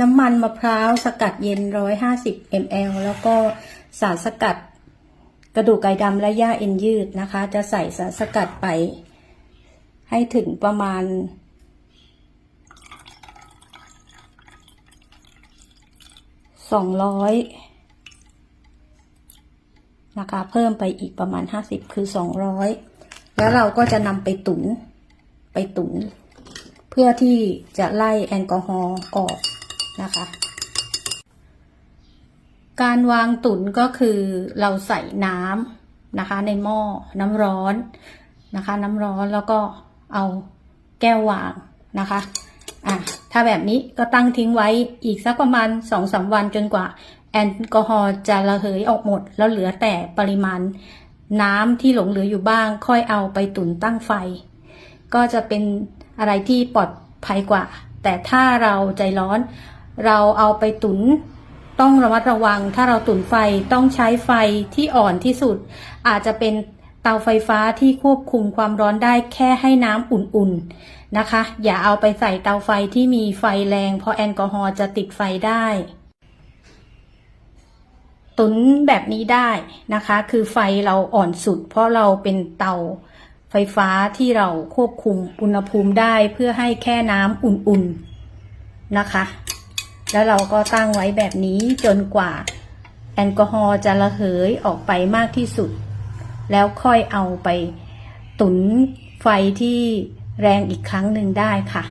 น้ำมันมะพร้าวสกัดเย็น 150 ml แล้วก็สารสกัดกระดูกไก่ดำและหญ้าเอ็นยืดนะคะ จะใส่สารสกัดไป ให้ถึงประมาณสองร้อยนะคะ เพิ่มไปอีกประมาณห้าสิบคือสองร้อยแล้วเราก็จะนำไปตุนไปตุน เพื่อที่จะไล่แอลกอฮอล์ออก นะคะ การวางตุนก็คือเราใส่น้ำนะคะ ในหม้อน้ำร้อนนะคะ น้ำร้อนแล้วก็เอาแก้ววางนะคะอะถ้าแบบนี้ก็ตั้งทิ้งไว้อีกสักประมาณสองสามวันจนกว่าแอลกอฮอล์จะระเหยออกหมด แล้วเหลือแต่ปริมาณน้ำที่หลงเหลืออยู่บ้าง ค่อยเอาไปตุนตั้งไฟ ก็จะเป็นอะไรที่ปลอดภัยกว่า แต่ถ้าเราใจร้อน เราเอาไปตุน ต้องระมัดระวัง ถ้าเราตุนไฟต้องใช้ไฟที่อ่อนที่สุด อาจจะเป็นเตาไฟฟ้าที่ควบคุมความร้อนได้แค่ให้น้ำอุ่นๆนะคะ อย่าเอาไปใส่เตาไฟที่มีไฟแรง เพราะแอลกอฮอล์จะติดไฟได้ตุนแบบนี้ได้นะคะ คือไฟเราอ่อนสุด เพราะเราเป็นเตาไฟฟ้าที่เราควบคุมอุณหภูมิได้เพื่อให้แค่น้ำอุ่นๆนะคะ แล้วเราก็ตั้งไว้แบบนี้จนกว่า แอลกอฮอล์จะระเหยออกไปมากที่สุด แล้วค่อยเอาไปตุนไฟที่แรงอีกครั้งหนึ่งได้ค่ะ